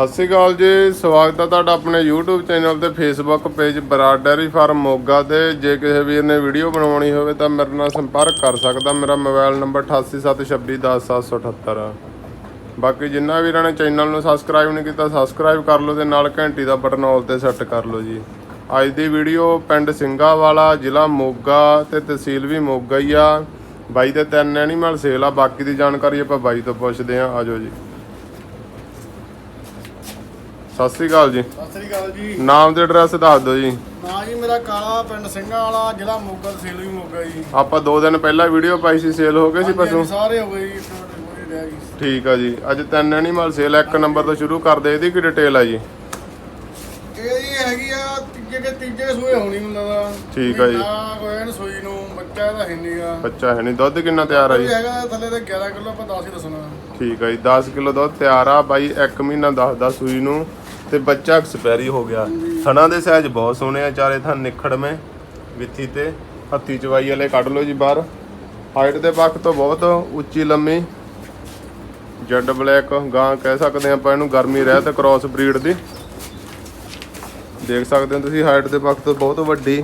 ਸਤਿ ਸ਼੍ਰੀ ਅਕਾਲ ਜੀ, ਸਵਾਗਤ ਹੈ ਤੁਹਾਡਾ ਆਪਣੇ YouTube ਚੈਨਲ ਤੇ Facebook page Brar dairy farm Moga ਤੇ। ਜੇ ਕਿਸੇ ਵੀਰ ਨੇ ਵੀਡੀਓ ਬਣਾਉਣੀ ਹੋਵੇ ਤਾਂ ਮੇਰੇ ਨਾਲ ਸੰਪਰਕ ਕਰ ਸਕਦਾ। ਮੇਰਾ ਮੋਬਾਈਲ ਨੰਬਰ 8876210778 ਬਾਕੀ ਜਿੰਨਾ ਵੀਰਾਂ ਨੇ ਚੈਨਲ ਨੂੰ ਸਬਸਕ੍ਰਾਈਬ ਨਹੀਂ ਕੀਤਾ ਸਬਸਕ੍ਰਾਈਬ ਕਰ ਲਓ ਤੇ ਨਾਲ ਘੰਟੀ ਦਾ ਬਟਨ ਆਲ ਤੇ ਸੈੱਟ ਕਰ ਲਓ ਜੀ। ਅੱਜ ਦੀ ਵੀਡੀਓ ਪਿੰਡ ਸਿੰਘਾਵਾਲਾ, ਜ਼ਿਲ੍ਹਾ ਮੋਗਾ ਤੇ ਤਹਿਸੀਲ ਵੀ ਮੋਗਾ ਹੀ ਆ। ਬਾਈ ਦੇ ਤਿੰਨ ਐਨੀਮਲ ਸੇਲ ਆ। ਬਾਕੀ ਦੀ ਜਾਣਕਾਰੀ ਆਪਾਂ ਬਾਈ ਤੋਂ ਪੁੱਛਦੇ ਆ ਆਜੋ ਜੀ। ਸਤਿ ਸ੍ਰੀ ਅਕਾਲ ਜੀ। ਸਤਿ ਸ੍ਰੀ ਅਕਾਲ ਜੀ। ਨਾਮ ਤੇ ਐਡਰੈਸ ਦੱਸ ਦਿਓ ਜੀ। ਨਾਂ ਜੀ ਮੇਰਾ ਕਾਲਾ ਪਿੰਡ ਸਿੰਘਾਂ ਵਾਲਾ ਜ਼ਿਲ੍ਹਾ ਮੋਗਾ ਤਹਿਸੀਲ ਵੀ ਮੋਗਾ ਜੀ। ਆਪਾਂ ਦੋ ਦਿਨ ਪਹਿਲਾਂ ਵੀਡੀਓ ਪਾਈ ਸੀ ਸੇਲ ਹੋ ਗਏ ਸੀ ਪਸ਼ੂ ਸਾਰੇ ਹੋ ਗਏ ਜੀ ਇੱਕ ਠੀਕ ਆ ਜੀ। ਅੱਜ ਤਿੰਨ ਐਨੀਮਲ ਸੇਲ ਇੱਕ ਨੰਬਰ ਤੋਂ ਸ਼ੁਰੂ ਕਰਦੇ ਇਹਦੀ ਕੀ ਡਿਟੇਲ ਆ ਜੀ? ਇਹ ਜੀ ਹੈਗੀ ਆ ਤੀਜੇ ਕੇ ਤੀਜੇ ਸੂਏ ਹੋਣੀ ਮੈਨੂੰ ਲੱਗਦਾ ਠੀਕ ਆ ਜੀ। ਨਾ ਕੋਈ ਇਹਨੂੰ ਸੂਈ ਨੂੰ ਬੱਚਾ ਇਹਦਾ ਹੈ ਨਹੀਂਗਾ ਬੱਚਾ ਹੈ ਨਹੀਂ ਦੁੱਧ ਕਿੰਨਾ ਤਿਆਰ ਆ ਜੀ? ਹੈਗਾ ਥੱਲੇ ਤੇ 11 ਕਿਲੋ ਆਪਾਂ 10 ਹੀ ਦੱਸਣਾ। ਠੀਕ ਆ ਜੀ 10 ਕਿਲੋ ਦੁੱਧ ਤਿਆਰ ਆ। ਬਾਈ 1 ਮਹੀਨਾ ਦੱਸਦਾ ਸੂਈ ਨੂੰ। ਤੇ ਬੱਚਾ ਐਕਸਪੈਰੀ ਹੋ ਗਿਆ। ਥਣਾ ਦੇ ਸਾਈਜ਼ ਬਹੁਤ ਸੋਹਣੇ ਆ ਚਾਰੇ ਥਣ ਮੈਂ ਵਿੱਥੀ ਤੇ। ਹੱਥੀ ਚਵਾਈ ਵਾਲੇ ਕੱਢ ਲਓ ਜੀ ਬਾਹਰ। ਹਾਈਟ ਦੇ ਪੱਖ ਤੋਂ ਬਹੁਤ ਉੱਚੀ ਲੰਮੀ। ਜੈਡ ਬਲੈਕ ਗਾਂ ਕਹਿ ਸਕਦੇ ਆਪਾਂ ਇਹਨੂੰ, ਗਰਮੀ ਰਹਿਤ ਤੇ ਕ੍ਰਾਸ ਬਰੀਡ ਦੀ। ਦੇਖ ਸਕਦੇ ਹੋ ਤੁਸੀਂ ਹਾਈਟ ਦੇ ਪੱਖ ਤੋਂ ਬਹੁਤ ਵੱਡੀ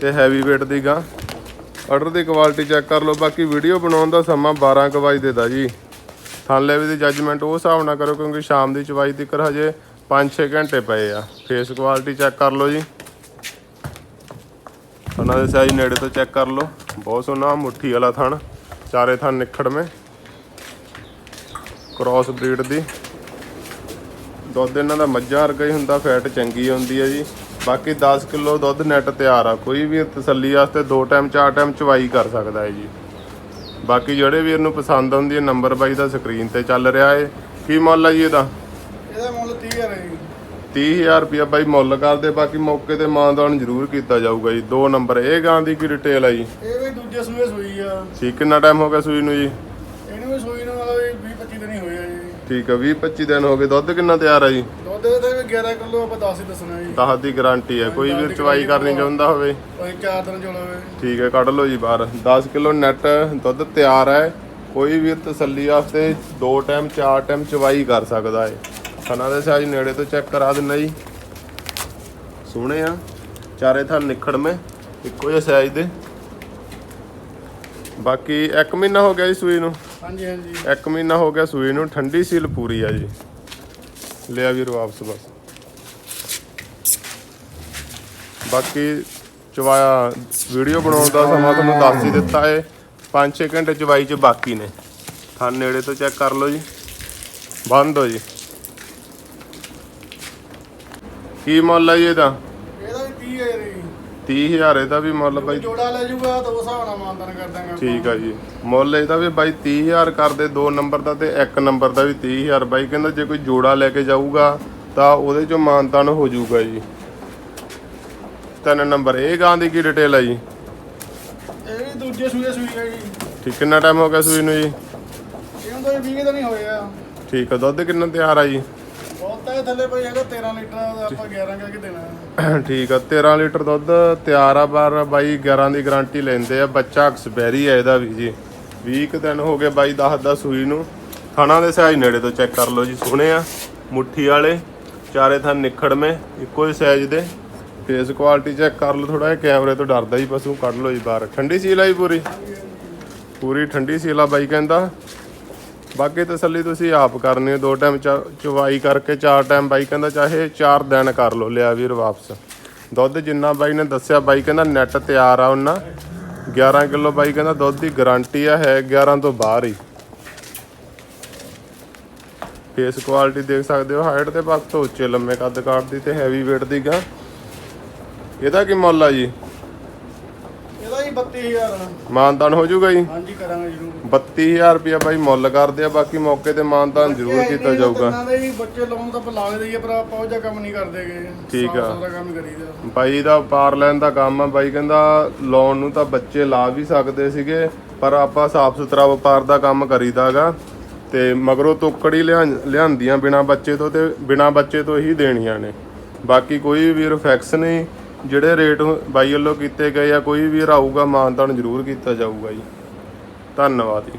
ਤੇ ਹੈਵੀ weight ਦੀ ਗਾਂ ਆਰਡਰ ਦੀ ਕੁਆਲਿਟੀ ਚੈੱਕ ਕਰ ਲਓ, ਬਾਕੀ ਵੀਡੀਓ ਬਣਾਉਣ ਦਾ ਸਮਾਂ 12 ਕੁ ਵਜੇ ਦਾ ਜੀ। ਥਾਲੇ ਵੀ ਦੀ ਜੱਜਮੈਂਟ ਉਹ ਹਿਸਾਬ ਨਾਲ ਕਰੋ ਕਿਉਂਕਿ ਸ਼ਾਮ ਦੀ ਚਵਾਈ ਤੱਕ ਹਜੇ 5-6 ਘੰਟੇ ਪਏ ਆ। ਫੇਸ ਕੁਆਲਿਟੀ ਚੈੱਕ ਕਰ ਲਓ ਜੀ। ਉਹਨਾਂ ਦੇ ਸਾਈਜ਼ ਨੇੜੇ ਤੋਂ ਚੈੱਕ ਕਰ ਲਓ। ਬਹੁਤ ਸੋਹਣਾ ਮੁੱਠੀ ਵਾਲਾ ਥਣ, ਚਾਰੇ ਥਣ ਮੇ ਕ੍ਰਾਸ ਬਰੀਡ ਦੀ। ਦੁੱਧ ਇਹਨਾਂ ਦਾ ਮੱਝਾਂ ਵਰਗਾ ਹੀ ਹੁੰਦਾ ਫੈਟ ਚੰਗੀ ਹੁੰਦੀ ਹੈ ਜੀ। ਬਾਕੀ 10 ਕਿਲੋ ਦੁੱਧ ਨੈਟ ਤਿਆਰ ਆ। ਕੋਈ ਵੀ ਤਸੱਲੀ ਵਾਸਤੇ ਦੋ ਟਾਈਮ ਚਾਰ ਟਾਈਮ ਚਵਾਈ ਕਰ ਸਕਦਾ ਹੈ ਜੀ। ਬਾਕੀ ਜਿਹੜੇ ਵੀਰ ਨੂੰ ਪਸੰਦ ਆਉਂਦੀ ਹੈ ਨੰਬਰ ਬਾਈ ਦਾ ਸਕਰੀਨ ਤੇ ਚੱਲ ਰਿਹਾ ਹੈ ਕੀ ਮੁੱਲ ਹੈ ਜੀ ਇਹਦਾ? 30000 ਹੈ ਜੀ। 30000 ਰੁਪਇਆ ਬਾਈ ਮੁੱਲ ਕਰਦੇ ਬਾਕੀ ਮੌਕੇ ਤੇ ਮਾਨਦਾਨ ਜ਼ਰੂਰ ਕੀਤਾ ਜਾਊਗਾ ਜੀ। ਦੋ ਨੰਬਰ ਇਹ ਗਾਂ ਦੀ ਕੀ ਡਿਟੇਲ ਹੈ ਜੀ? ਇਹ ਵੀ ਦੂਜੇ ਸੂਏ ਸੂਈ ਆ। ਠੀਕ ਕਿੰਨਾ ਟਾਈਮ ਹੋ ਗਿਆ ਸੂਈ ਨੂੰ ਜੀ? ਇਹਨੂੰ ਵੀ ਸੂਈ ਨੂੰ ਮਤਲਬ 20 25 ਦਿਨ ਹੀ ਹੋਏ ਆ ਜੀ। ਠੀਕ ਹੈ 20 25 ਦਿਨ ਹੋ ਗਏ। ਦੁੱਧ ਕਿੰਨਾ ਤਿਆਰ ਹੈ ਜੀ? ਦੁੱਧ ਦੇ ਤੇ ਵੀ 11 ਕਿਲੋ ਆਪਾਂ 10 ਹੀ ਦੱਸਣਾ ਜੀ। 10 ਦੀ ਗਾਰੰਟੀ ਹੈ ਕੋਈ ਵੀਰ ਚਵਾਈ ਕਰਨੀ ਚਾਹੁੰਦਾ ਹੋਵੇ? ਕੋਈ 4 ਦਿਨ ਚੋਲਾਵੇ ਠੀਕ ਹੈ ਕੱਢ ਲਓ ਜੀ ਬਾਹਰ। 10 ਕਿਲੋ ਨੈਟ ਦੁੱਧ ਤਿਆਰ ਹੈ ਕੋਈ ਵੀ ਤਸੱਲੀ ਵਾਸਤੇ ਦੋ ਟਾਈਮ ਚਾਰ ਟਾਈਮ ਚਵਾਈ ਕਰ ਸਕਦਾ ਹੈ ਥਣਾ ਦੇ ਸਾਈਜ਼ ਨੇੜੇ ਤੋਂ ਚੈੱਕ ਕਰਾ ਦਿੰਦਾ ਜੀ। ਸੋਹਣੇ ਆ। ਚਾਰੇ ਥਣ ਨਿਖੜਵੇਂ ਇੱਕੋ ਜਿਹੇ ਸਾਈਜ਼ ਦੇ। ਬਾਕੀ 1 ਮਹੀਨਾ ਹੋ ਗਿਆ ਜੀ ਸੂਈ ਨੂੰ। ਹਾਂਜੀ ਹਾਂਜੀ। 1 ਮਹੀਨਾ ਹੋ ਗਿਆ ਸੂਈ ਨੂੰ ਠੰਡੀ ਸੀਲ ਪੂਰੀ ਆ ਜੀ। ਲਿਆ ਵੀਰ ਵਾਪਸ ਬਸ। ਬਾਕੀ ਚਵਾਇਆ ਵੀਡੀਓ ਬਣਾਉਣ ਦਾ ਸਮਾਂ ਤੁਹਾਨੂੰ ਦੱਸ ਹੀ ਦਿੱਤਾ ਹੈ 5-6 ਘੰਟੇ ਚਵਾਈ ਚ ਬਾਕੀ ਨੇ। ਥਾਂ ਨੇੜੇ ਤੋਂ ਚੈੱਕ ਕਰ ਲਓ ਜੀ। ਬੰਦ ਹੋ ਜੀ। ਕੀ ਮੁੱਲ ਹੈ ਜੀ ਇਹਦਾ? ਇਹਦਾ ਵੀ 30 ਹੈ ਜੀ। 30000 ਇਹਦਾ ਵੀ ਮੁੱਲ ਬਾਈ। ਜੋੜਾ ਲੈ ਜਾਊਗਾ ਤਾਂ ਉਸ ਹਿਸਾਬ ਨਾਲ ਮਾਨਦਾਨ ਕਰ ਦਾਂਗੇ। ਠੀਕ ਆ ਜੀ। ਮੁੱਲ ਇਹਦਾ ਵੀ ਬਾਈ 30000 ਕਰਦੇ ਦੋ ਨੰਬਰ ਦਾ ਤੇ ਇੱਕ ਨੰਬਰ ਦਾ ਵੀ 30000 ਬਾਈ ਕਹਿੰਦਾ ਜੇ ਕੋਈ ਜੋੜਾ ਲੈ ਕੇ ਜਾਊਗਾ ਤਾਂ ਉਹਦੇ ਚੋਂ ਮਾਨਤਾਨ ਹੋ ਜਾਊਗਾ ਜੀ। ਤਿੰਨ ਨੰਬਰ ਇਹ ਗਾਂ ਦੀ ਕੀ ਡਿਟੇਲ ਹੈ ਜੀ? ਇਹ ਵੀ ਦੂਜੇ ਸੂਏ ਸੂਈ ਹੈ ਜੀ। ਠੀਕ ਕਿੰਨਾ ਟਾਈਮ ਹੋ ਗਿਆ ਸੂਈ ਨੂੰ ਜੀ? ਇਹਨਾਂ ਤੋਂ ਵੀ 20 ਦਿਨ ਹੀ ਹੋਏ ਆ। ਠੀਕ ਆ ਦੁੱਧ ਕਿੰਨਾ ਤਿਆਰ ਆ ਜੀ? ਬਹੁਤ ਥੱਲੇ ਪਈ ਹੈਗਾ 13 ਲੀਟਰ ਦਾ ਆਪਾਂ 11 ਕਰਕੇ ਦੇਣਾ। ਠੀਕ ਆ 13 ਲੀਟਰ ਦੁੱਧ ਤਿਆਰ ਆ, ਪਰ ਬਾਈ 11 ਦੀ ਗਾਰੰਟੀ ਲੈਂਦੇ ਆ, ਬੱਚਾ ਐਕਸਪੈਰੀ ਆ ਇਹਦਾ ਵੀ ਜੀ। 20 ਦਿਨ ਹੋ ਗਏ ਬਾਈ ਦੱਸਦਾ ਸੂਈ ਨੂੰ। ਥਾਣਾ ਦੇ ਸਾਈਜ਼ ਨੇੜੇ ਤੋਂ ਚੈੱਕ ਕਰ ਲਓ ਜੀ, ਸੋਹਣੇ ਆ। ਮੁੱਠੀ ਵਾਲੇ, ਚਾਰੇ ਥਾਂ ਨਿਖੜਵੇਂ, ਇੱਕੋ ਹੀ ਸਾਈਜ਼ ਦੇ। ਫੇਸ ਕੁਆਲਿਟੀ ਚੈੱਕ ਕਰ ਲਓ ਥੋੜਾ ਜਿਹਾ, ਕੈਮਰੇ ਤੋਂ ਡਰਦਾ ਹੀ ਪਸ਼ੂ, ਕੱਢ ਲਓ ਜੀ ਬਾਹਰ। ਠੰਡੀ ਸੀਲ ਆਈ ਪੂਰੀ? ਪੂਰੀ ਠੰਡੀ ਸੀਲ ਆ ਬਾਈ ਕਹਿੰਦਾ। ਬਾਕੀ ਤਸੱਲੀ ਤੁਸੀਂ ਆਪ ਕਰਨੀ ਹੈ। ਦੋ ਟਾਈਮ ਚਵਾਈ ਕਰਕੇ ਚਾਰ ਟਾਈਮ ਬਾਈ ਕਹਿੰਦਾ ਚਾਹੇ ਚਾਰ ਦਿਨ ਕਰ ਲਓ, ਲਿਆ ਵੀਰ ਵਾਪਸ। ਦੁੱਧ ਜਿੰਨਾ ਬਾਈ ਨੇ ਦੱਸਿਆ, ਬਾਈ ਕਹਿੰਦਾ ਨੈਟ ਤਿਆਰ ਆ ਉਹਨਾਂ। 11 ਕਿਲੋ ਬਾਈ ਕਹਿੰਦਾ ਦੁੱਧ ਦੀ ਗਾਰੰਟੀ ਆ, ਹੈ 11 ਤੋਂ ਬਾਹਰ ਹੀ। ਫੇਸ ਕੁਆਲਿਟੀ ਦੇਖ ਸਕਦੇ ਹੋ ਹਾਈਟ ਤੇ ਬਸ ਤੋਂ ਉੱਚੇ, ਲੰਮੇ ਕੱਦ ਕਾਠ ਦੀ ਤੇ ਹੈਵੀ weight ਦੀ ਗਾ। ਇਹਦਾ ਕੀ ਮੁੱਲ ਆ ਜੀ? 32000 ਮਾਨਦਾਨ ਹੋ ਜਾਊਗਾ ਜੀ? ਹਾਂਜੀ ਕਰਾਂਗੇ ਜਰੂਰ। 32000 ਰੁਪਇਆ ਬਾਈ ਮੁੱਲ ਕਰਦੇ ਆ ਬਾਕੀ ਮੌਕੇ ਤੇ ਮਾਨਦਾਨ ਜ਼ਰੂਰ ਕੀਤਾ ਜਾਊਗਾ। ਇਹਨਾਂ ਦੇ ਵੀ ਬੱਚੇ ਲਾਉਣ ਤਾਂ ਆਪਾਂ ਲਾ ਕੇ ਦਈਏ ਪਰ ਆਪਾਂ ਉਹ ਜਿਹਾ ਕੰਮ ਨਹੀਂ ਕਰਦੇਗੇ ਠੀਕ ਆ। ਸਾਰਾ ਕੰਮ ਕਰੀਦਾ। ਬਾਈ ਦਾ ਪਾਰ ਲੈਣ ਦਾ ਕੰਮ ਆ ਬਾਈ ਕਹਿੰਦਾ ਲੋਨ ਨੂੰ ਤਾਂ ਬੱਚੇ ਲਾ ਵੀ ਸਕਦੇ ਸੀਗੇ ਪਰ ਆਪਾਂ ਸਾਫ਼ ਸੁਥਰਾ ਵਪਾਰ ਦਾ ਕੰਮ ਕਰੀਦਾਗਾ ਤੇ ਮਗਰੋਂ ਤੋਕੜੀ ਲਿਆਂ ਲਿਆਂਦੀਆਂ ਬਿਨਾ ਬੱਚੇ ਤੋਂ ਤੇ ਬਿਨਾ ਬੱਚੇ ਤੋਂ ਹੀ ਦੇਣੀਆਂ ਨੇ। ਬਾਕੀ ਕੋਈ ਵੀ ਰਿਫੈਕਸ ਨਹੀਂ। ਜਿਹੜੇ ਰੇਟ ਬਾਈ ਵੱਲੋਂ ਕੀਤੇ ਗਏ ਆ, ਕੋਈ ਵੀ ਆਊਗਾ ਮਾਨਤਾਨ ਜ਼ਰੂਰ ਕੀਤਾ ਜਾਊਗਾ ਜੀ। ਧੰਨਵਾਦ ਜੀ।